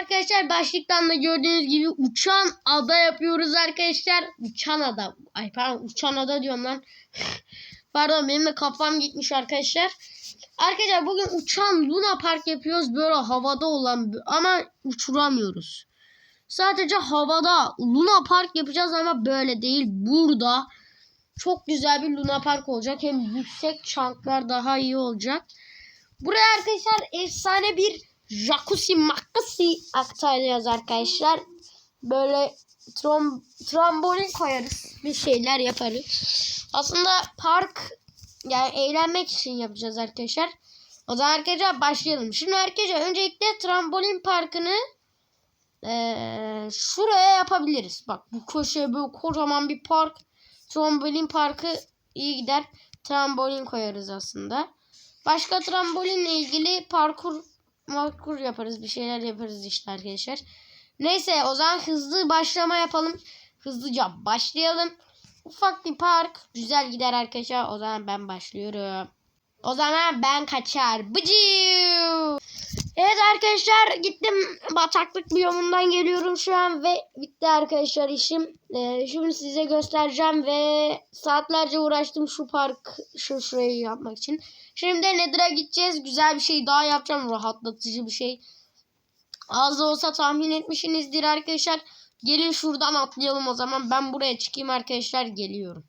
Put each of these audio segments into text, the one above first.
Arkadaşlar başlıktan da gördüğünüz gibi uçan ada yapıyoruz arkadaşlar. Uçan ada. Ay pardon uçan ada diyorum lan. pardon benim de kafam gitmiş arkadaşlar. Arkadaşlar bugün uçan Luna Park yapıyoruz. Böyle havada olan ama uçuramıyoruz. Sadece havada Luna Park yapacağız ama böyle değil. Burada çok güzel bir Luna Park olacak. Hem yüksek çanklar daha iyi olacak. Buraya arkadaşlar efsane bir jacuzzi makasi aktaracağız arkadaşlar. Böyle trom, trambolin koyarız. Bir şeyler yaparız. Aslında park yani eğlenmek için yapacağız arkadaşlar. O zaman arkadaşlar başlayalım. Şimdi arkadaşlar öncelikle trambolin parkını eee, şuraya yapabiliriz. Bak bu köşeye böyle kocaman bir park. Trambolin parkı iyi gider. Trambolin koyarız aslında. Başka trambolinle ilgili parkur parkur yaparız. Bir şeyler yaparız işte arkadaşlar. Neyse o zaman hızlı başlama yapalım. Hızlıca başlayalım. Ufak bir park. Güzel gider arkadaşlar. O zaman ben başlıyorum. O zaman ben kaçar. Bıcığı. Evet arkadaşlar gittim bataklık biyomundan geliyorum şu an ve bitti arkadaşlar işim. Ee, şimdi size göstereceğim ve saatlerce uğraştım şu park şu şurayı yapmak için. Şimdi Nether'a gideceğiz. Güzel bir şey daha yapacağım. Rahatlatıcı bir şey. Az da olsa tahmin etmişsinizdir arkadaşlar. Gelin şuradan atlayalım o zaman. Ben buraya çıkayım arkadaşlar. Geliyorum.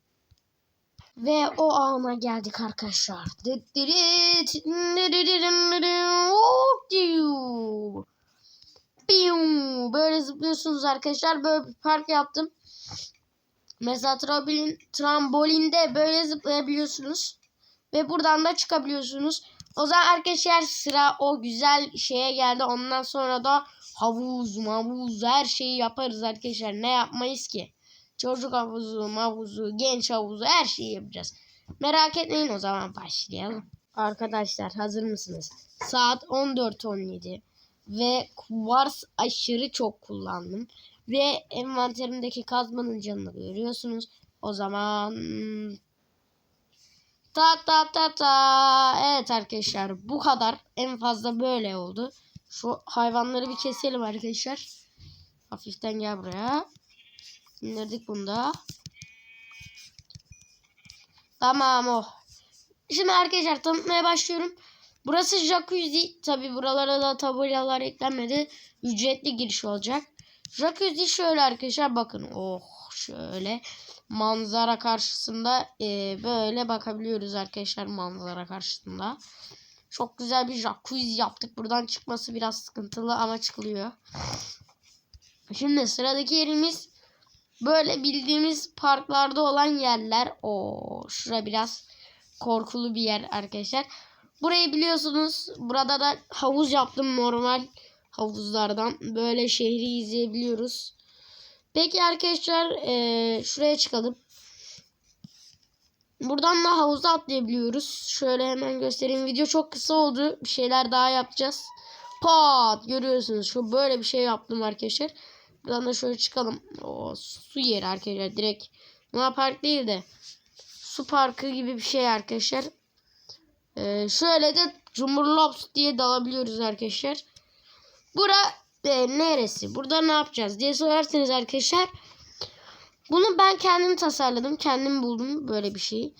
Ve o ana geldik arkadaşlar. Böyle zıplıyorsunuz arkadaşlar. Böyle bir park yaptım. Mesela trambolin, trambolinde böyle zıplayabiliyorsunuz. Ve buradan da çıkabiliyorsunuz. O zaman arkadaşlar sıra o güzel şeye geldi. Ondan sonra da havuz, mavuz her şeyi yaparız arkadaşlar. Ne yapmayız ki? Çocuk havuzu, mavuzu, genç havuzu her şeyi yapacağız. Merak etmeyin o zaman başlayalım. Arkadaşlar hazır mısınız? Saat 14.17 ve kuvars aşırı çok kullandım. Ve envanterimdeki kazmanın canını görüyorsunuz. O zaman ta ta ta ta evet arkadaşlar bu kadar en fazla böyle oldu. Şu hayvanları bir keselim arkadaşlar. Hafiften gel buraya. İndirdik bunu da. Tamam o. Şimdi arkadaşlar tanıtmaya başlıyorum. Burası jacuzzi. Tabi buralara da tabelalar eklenmedi. Ücretli giriş olacak. Jacuzzi şöyle arkadaşlar bakın. Oh şöyle. Manzara karşısında e, böyle bakabiliyoruz arkadaşlar manzara karşısında. Çok güzel bir jacuzzi yaptık. Buradan çıkması biraz sıkıntılı ama çıkılıyor. Şimdi sıradaki yerimiz böyle bildiğimiz parklarda olan yerler. O şura biraz korkulu bir yer arkadaşlar. Burayı biliyorsunuz. Burada da havuz yaptım normal havuzlardan. Böyle şehri izleyebiliyoruz. Peki arkadaşlar ee, şuraya çıkalım. Buradan da havuza atlayabiliyoruz. Şöyle hemen göstereyim. Video çok kısa oldu. Bir şeyler daha yapacağız. Pat görüyorsunuz. Şu böyle bir şey yaptım arkadaşlar. Buradan da şöyle çıkalım. O su yeri arkadaşlar. Direkt Luna Park değil de su parkı gibi bir şey arkadaşlar. Ee, şöyle de Cumhurlops diye dalabiliyoruz arkadaşlar. Bura e, neresi? Burada ne yapacağız diye sorarsanız arkadaşlar. Bunu ben kendim tasarladım. Kendim buldum böyle bir şeyi.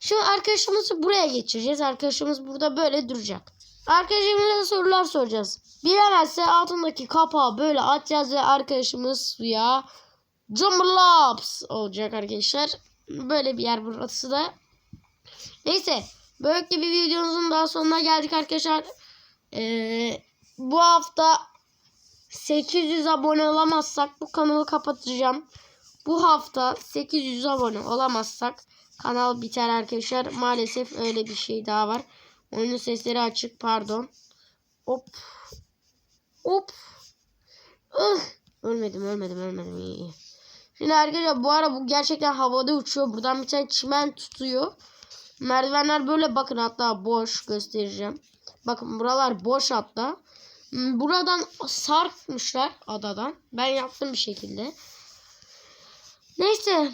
Şimdi arkadaşımızı buraya geçireceğiz. Arkadaşımız burada böyle duracak. Arkadaşımıza sorular soracağız. Bilemezse altındaki kapağı böyle atacağız ve arkadaşımız suya Jumlaps olacak arkadaşlar. Böyle bir yer burası da. Neyse. Böyle bir videomuzun daha sonuna geldik arkadaşlar. Ee, bu hafta 800 abone olamazsak bu kanalı kapatacağım. Bu hafta 800 abone olamazsak kanal biter arkadaşlar. Maalesef öyle bir şey daha var. Oyunun sesleri açık pardon. Hop. Hop. Ih. Ölmedim ölmedim ölmedim iyi iyi. Şimdi arkadaşlar bu ara bu gerçekten havada uçuyor. Buradan bir tane çimen tutuyor. Merdivenler böyle bakın hatta boş göstereceğim. Bakın buralar boş hatta. Hmm, Buradan sarkmışlar adadan. Ben yaptım bir şekilde. Neyse.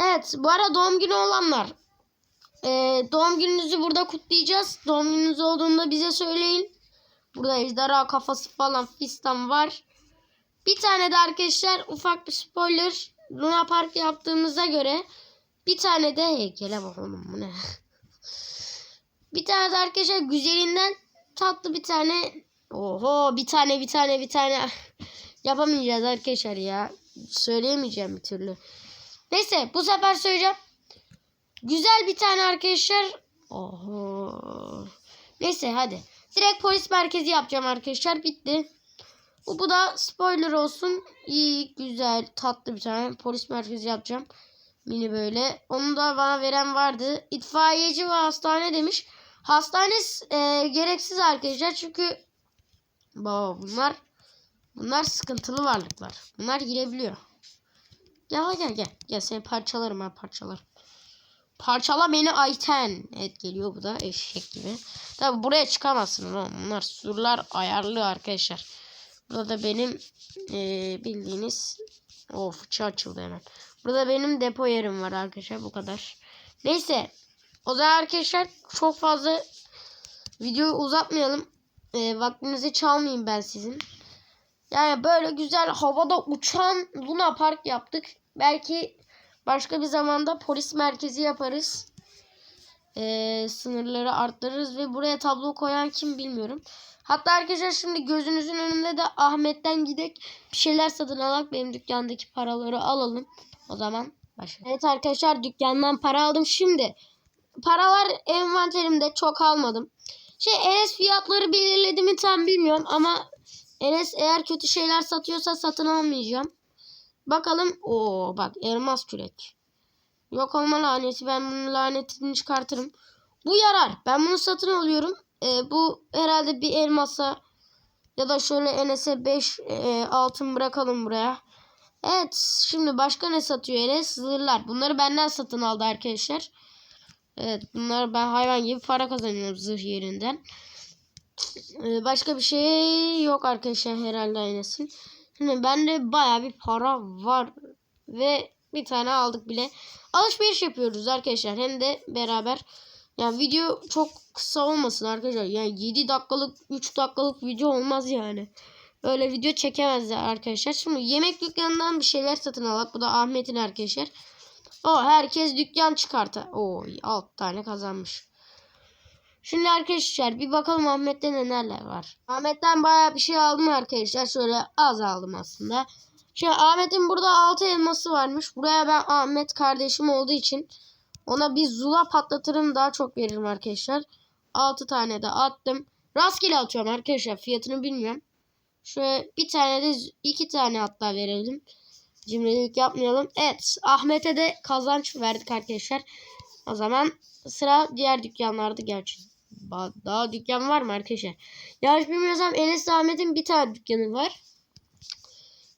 Evet bu ara doğum günü olanlar. Ee, doğum gününüzü burada kutlayacağız. Doğum gününüz olduğunda bize söyleyin. Burada ejderha kafası falan fistan var. Bir tane de arkadaşlar ufak bir spoiler. Luna Park yaptığımıza göre bir tane de heykele bak oğlum bu ne? bir tane de arkadaşlar güzelinden tatlı bir tane Oho bir tane bir tane bir tane yapamayacağız arkadaşlar ya. Söyleyemeyeceğim bir türlü. Neyse bu sefer söyleyeceğim. Güzel bir tane arkadaşlar. Oho. Neyse hadi. Direkt polis merkezi yapacağım arkadaşlar. Bitti. Bu, bu da spoiler olsun. İyi, güzel, tatlı bir tane polis merkezi yapacağım. Mini böyle. Onu da bana veren vardı. İtfaiyeci ve hastane demiş. Hastane e, gereksiz arkadaşlar. Çünkü baba bunlar bunlar sıkıntılı varlıklar. Bunlar girebiliyor. Gel gel gel. Gel seni parçalarım ben parçalarım. Parçala beni Ayten. Evet geliyor bu da eşek gibi. Tabi buraya çıkamazsın oğlum. Bunlar surlar ayarlı arkadaşlar. Burada da benim ee, bildiğiniz o fıçı açıldı hemen. Burada benim depo yerim var arkadaşlar bu kadar. Neyse. O zaman arkadaşlar çok fazla videoyu uzatmayalım. E, vaktinizi çalmayayım ben sizin. Yani böyle güzel havada uçan Luna Park yaptık. Belki başka bir zamanda polis merkezi yaparız. Ee, sınırları arttırırız ve buraya tablo koyan kim bilmiyorum. Hatta arkadaşlar şimdi gözünüzün önünde de Ahmet'ten gidek bir şeyler satın alak benim dükkandaki paraları alalım. O zaman başlayalım. Evet arkadaşlar dükkandan para aldım. Şimdi paralar envanterimde çok almadım. Şey Enes fiyatları belirledi mi tam bilmiyorum ama Enes eğer kötü şeyler satıyorsa satın almayacağım. Bakalım. Oo bak elmas kürek. Yok olma laneti. Ben bunun lanetini çıkartırım. Bu yarar. Ben bunu satın alıyorum. Ee, bu herhalde bir elmasa ya da şöyle Enes'e 5 e, altın bırakalım buraya. Evet. Şimdi başka ne satıyor Enes? Zırhlar. Bunları benden satın aldı arkadaşlar. Evet. Bunlar ben hayvan gibi para kazanıyorum zırh yerinden. Ee, başka bir şey yok arkadaşlar herhalde Enes'in. Şimdi bende baya bir para var ve bir tane aldık bile. Alışveriş yapıyoruz arkadaşlar hem de beraber. Yani video çok kısa olmasın arkadaşlar. Yani 7 dakikalık 3 dakikalık video olmaz yani. Öyle video çekemezler arkadaşlar. Şimdi yemek dükkanından bir şeyler satın alak. Bu da Ahmet'in arkadaşlar. O herkes dükkan çıkarta. O 6 tane kazanmış. Şimdi arkadaşlar bir bakalım Ahmet'te neler var. Ahmet'ten baya bir şey aldım arkadaşlar. Şöyle az aldım aslında. Şimdi Ahmet'in burada 6 elması varmış. Buraya ben Ahmet kardeşim olduğu için ona bir zula patlatırım daha çok veririm arkadaşlar. 6 tane de attım. Rastgele atıyorum arkadaşlar. Fiyatını bilmiyorum. Şöyle bir tane de iki tane hatta verelim. Cimrilik yapmayalım. Evet Ahmet'e de kazanç verdik arkadaşlar. O zaman sıra diğer dükkanlarda gerçi. Daha dükkan var mı arkadaşlar? Yanlış bilmiyorsam Enes Ahmet'in bir tane dükkanı var.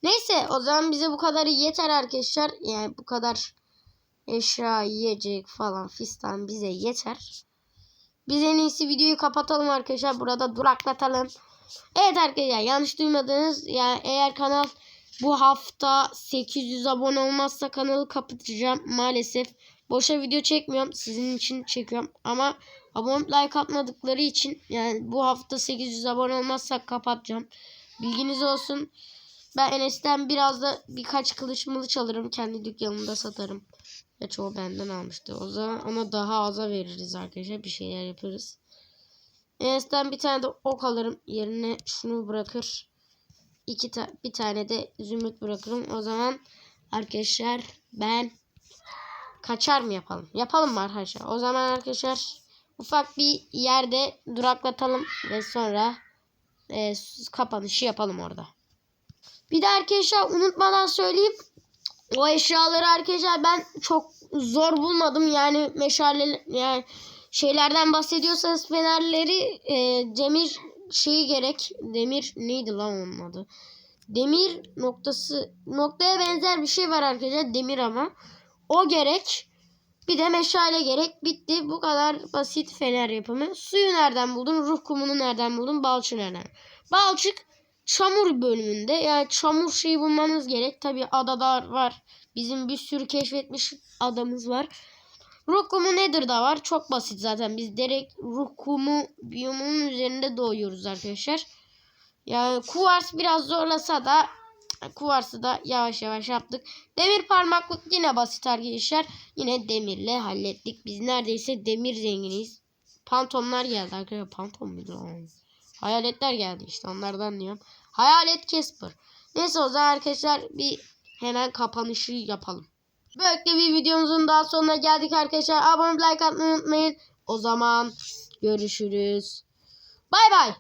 Neyse o zaman bize bu kadar yeter arkadaşlar. Yani bu kadar eşya, yiyecek falan fistan bize yeter. Biz en iyisi videoyu kapatalım arkadaşlar. Burada duraklatalım. Evet arkadaşlar yanlış duymadınız. Yani eğer kanal bu hafta 800 abone olmazsa kanalı kapatacağım maalesef. Boşa video çekmiyorum. Sizin için çekiyorum. Ama abone like atmadıkları için yani bu hafta 800 abone olmazsak kapatacağım. Bilginiz olsun. Ben Enes'ten biraz da birkaç kılıç mılıç alırım. Kendi dükkanımda satarım. Ya çoğu benden almıştı. O zaman ona daha aza veririz arkadaşlar. Bir şeyler yaparız. Enes'ten bir tane de ok alırım. Yerine şunu bırakır. İki ta bir tane de zümrüt bırakırım. O zaman arkadaşlar ben kaçar mı yapalım? Yapalım mı arkadaşlar? O zaman arkadaşlar ufak bir yerde duraklatalım ve sonra e, kapanışı yapalım orada. Bir de arkadaşlar unutmadan söyleyeyim. O eşyaları arkadaşlar ben çok zor bulmadım. Yani meşale yani şeylerden bahsediyorsanız fenerleri e, demir şeyi gerek. Demir neydi lan onun adı? Demir noktası noktaya benzer bir şey var arkadaşlar. Demir ama. O gerek. Bir de meşale gerek. Bitti. Bu kadar basit fener yapımı. Suyu nereden buldun? Ruh kumunu nereden buldun? Balçı nereden? Balçık çamur bölümünde. Yani çamur şeyi bulmanız gerek. Tabi adada var. Bizim bir sürü keşfetmiş adamız var. Ruh kumu nedir da var? Çok basit zaten. Biz direkt ruh kumu biyomunun üzerinde doğuyoruz arkadaşlar. Yani kuvars biraz zorlasa da kuvarsı da yavaş yavaş yaptık. Demir parmaklık yine basit arkadaşlar. Yine demirle hallettik. Biz neredeyse demir zenginiyiz. Pantomlar geldi arkadaşlar. Pantom muydu? Hayaletler geldi işte onlardan diyorum. Hayalet Casper. Neyse o zaman arkadaşlar bir hemen kapanışı yapalım. Böylelikle bir videomuzun daha sonuna geldik arkadaşlar. Abone like atmayı unutmayın. O zaman görüşürüz. Bay bay.